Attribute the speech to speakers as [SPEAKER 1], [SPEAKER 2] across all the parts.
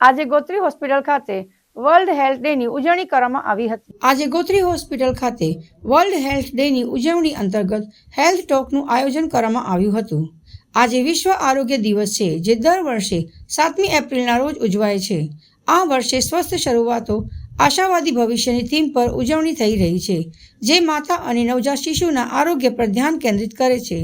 [SPEAKER 1] આજે ગોત્રી હોસ્પિટલ ખાતે world health ડેની ઉજવણી કરવામાં આવી હતી. આજે ગોત્રી હોસ્પિટલ ખાતે વર્લ્ડ હેલ્થ ડેની ઉજવણી અંતર્ગત હેલ્થ ટોકનું આયોજન કરવામાં આવ્યું હતું. આજે વિશ્વ આરોગ્ય દિવસ છે, જે દર વર્ષે સાતમી એપ્રિલના રોજ ઉજવાય છે. આ વર્ષે સ્વસ્થ શરૂઆતો આશાવાદી ભવિષ્યની થીમ પર ઉજવણી થઈ રહી છે, જે માતા અને નવજાત શિશુના આરોગ્ય પર ધ્યાન કેન્દ્રિત કરે છે.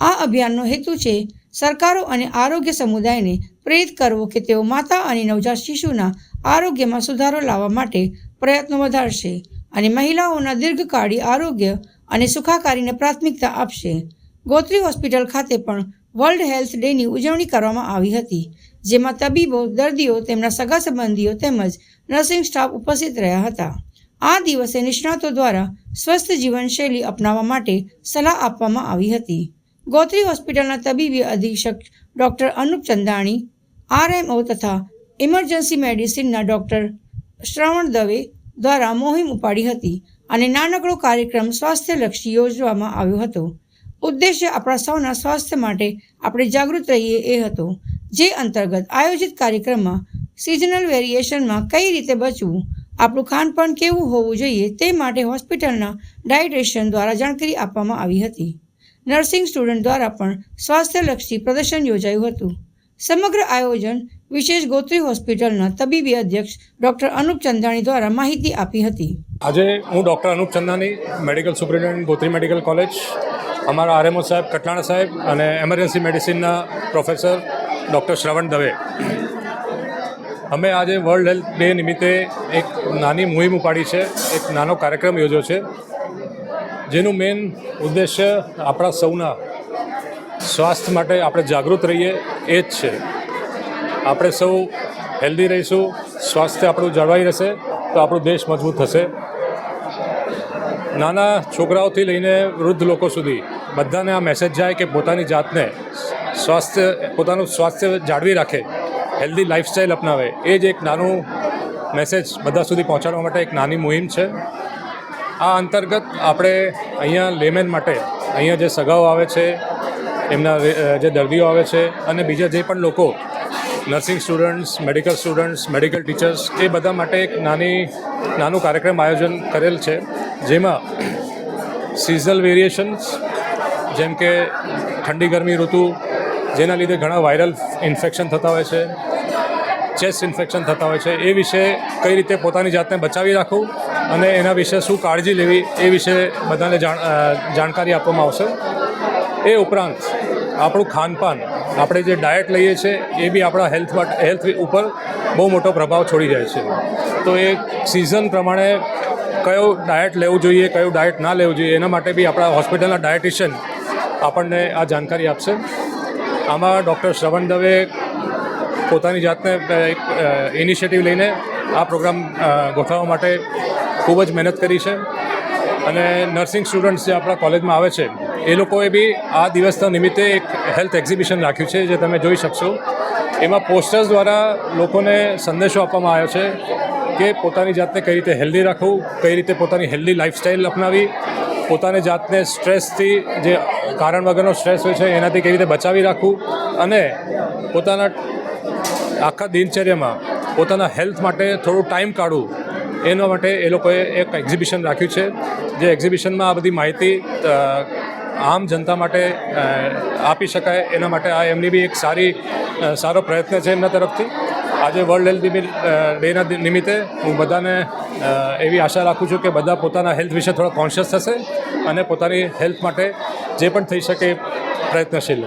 [SPEAKER 1] આ અભિયાનનો હેતુ છે, સરકારો અને આરોગ્ય સમુદાયને પ્રેરિત કરવો કે તેઓ માતા અને નવજાત શિશુના આરોગ્યમાં સુધારો લાવવા માટે પ્રયત્નો વધારશે અને મહિલાઓના દીર્ઘકાળી આરોગ્ય અને સુખાકારીને પ્રાથમિકતા આપશે. ગોત્રી હોસ્પિટલ ખાતે પણ વર્લ્ડ હેલ્થ ડેની ઉજવણી કરવામાં આવી હતી, જેમાં તબીબો, દર્દીઓ, તેમના સગા સંબંધીઓ તેમજ નર્સિંગ સ્ટાફ ઉપસ્થિત રહ્યા હતા. આ દિવસે નિષ્ણાતો દ્વારા સ્વસ્થ જીવનશૈલી અપનાવવા માટે સલાહ આપવામાં આવી હતી. ગોત્રી હોસ્પિટલના તબીબી અધિક્ષક ડૉક્ટર અનુપ ચંદાણી આરએમઓ તથા ઇમરજન્સી મેડિસિનના ડૉક્ટર શ્રવણ દવે દ્વારા મોહિમ ઉપાડી હતી અને નાનકડો કાર્યક્રમ સ્વાસ્થ્યલક્ષી યોજવામાં આવ્યો હતો. ઉદ્દેશ્ય આપણા સૌના સ્વાસ્થ્ય માટે આપણે જાગૃત રહીએ એ હતો, જે અંતર્ગત આયોજિત કાર્યક્રમમાં સિઝનલ વેરિએશનમાં કઈ રીતે બચવું, આપણું ખાનપાન કેવું હોવું જોઈએ તે માટે હોસ્પિટલના ડાયટ્રેશન દ્વારા જાણકારી આપવામાં આવી હતી. નર્સિંગ સ્ટુડન્ટ દ્વારા પણ સ્વાસ્થ્યલક્ષી પ્રદર્શન યોજાયું હતું. સમગ્ર આયોજન વિશેષ ગોત્રી હોસ્પિટલના તબીબી અધ્યક્ષ ડૉક્ટર અનુપ ચંદાણી દ્વારા માહિતી આપી હતી.
[SPEAKER 2] આજે હું doctor Anup Chandani medical superintendent, Gotri medical college, અમારા આરએમઓ સાહેબ કટલાણા સાહેબ અને એમરજન્સી મેડિસિનના પ્રોફેસર ડૉક્ટર શ્રવણ દવે. અમે આજે વર્લ્ડ હેલ્થ ડે નિમિત્તે એક નાની મુહિમ ઉપાડી છે, એક નાનો કાર્યક્રમ યોજ્યો છે, જેનું મેઇન ઉદ્દેશ્ય આપણા સૌના સ્વાસ્થ્ય માટે આપણે જાગૃત રહીએ એ જ છે. આપણે સૌ હેલ્ધી રહીશું, સ્વાસ્થ્ય આપણું જળવાઈ રહેશે, તો આપણો દેશ મજબૂત થશે. નાના છોકરાઓથી લઈને વૃદ્ધ લોકો સુધી બધાને આ મેસેજ જાય કે પોતાની જાતને સ્વાસ્થ્ય, પોતાનું સ્વાસ્થ્ય જાળવી રાખે હેલ્ધી લાઈફસ્ટાઈલ અપનાવે. એ જ એક નાનું મેસેજ બધા સુધી પહોંચાડવા માટે એક નાની મુહિમ છે. આ અંતર્ગત આપણે અહીંયા લેમેન માટે અહીંયા જે સગાઓ આવે છે એમના જે દર્દીઓ આવે છે અને બીજા જે પણ લોકો nursing students medical students medical teachers એ બધા માટે એક નાની, નાનું કાર્યક્રમ આયોજન કરેલ છે, જેમાં સિઝનલ વેરિએશન્સ જેમ કે ઠંડી ગરમી ઋતુ, જેના લીધે ઘણા વાયરલ ઇન્ફેક્શન થતા હોય છે ચેસ્ટ ઇન્ફેક્શન થતા હોય છે, એ વિશે કઈ રીતે પોતાની જાતને બચાવી રાખવું અને એના વિશે શું કાળજી લેવી, એ વિશે બધાને જાણ જાણકારી આપવામાં આવશે. એ ઉપરાંત આપણું ખાનપાન, આપણે જે ડાયટ લઈએ છીએ, એ બી આપણા હેલ્થ માટે હેલ્થ ઉપર બહુ મોટો પ્રભાવ છોડી જાય છે. તો એ સિઝન પ્રમાણે કયો ડાયટ લેવું જોઈએ, કયું ડાયટ ના લેવું જોઈએ, એના માટે બી આપણા હોસ્પિટલના ડાયટિશિયન આપણને આ જાણકારી આપશે. આમાં ડૉક્ટર શ્રવણ દવે પોતાની જાતને એક ઇનિશિયેટિવ લઈને આ પ્રોગ્રામ ગોઠવવા માટે ખૂબ જ મહેનત કરી છે. અને નર્સિંગ સ્ટુડન્ટ્સ જે આપણા કોલેજમાં આવે છે એ લોકોએ બી આ દિવસના નિમિત્તે એક હેલ્થ એક્ઝિબિશન રાખ્યું છે જે તમે જોઈ શકશો. એમાં પોસ્ટર્સ દ્વારા લોકોને સંદેશો આપવામાં આવ્યો છે કે પોતાની જાતને કઈ રીતે હેલ્ધી રાખવું, કઈ રીતે પોતાની હેલ્ધી લાઈફસ્ટાઈલ અપનાવી, પોતાની જાતને સ્ટ્રેસથી જે કારણ વગરનો સ્ટ્રેસ હોય છે એનાથી કેવી રીતે બચાવી રાખવું અને પોતાના આખા દિનચર્યામાં પોતાના હેલ્થ માટે થોડું ટાઈમ કાઢવું એના માટે એ લોકોએ એક એક્ઝિબિશન રાખ્યું છે. જે એક્ઝિબિશનમાં આ બધી માહિતી આમ જનતા માટે આપી શકાય. એના માટે આ એમની બી એક સારી સારો પ્રયત્ન છે એમના તરફથી. આજે વર્લ્ડ હેલ્થ ડેના નિમિત્તે હું બધાને એવી આશા રાખું છું કે બધા પોતાના હેલ્થ વિશે થોડા કોન્શિયસ થશે અને પોતાની હેલ્થ માટે જે પણ થઈ શકે પ્રયત્નશીલ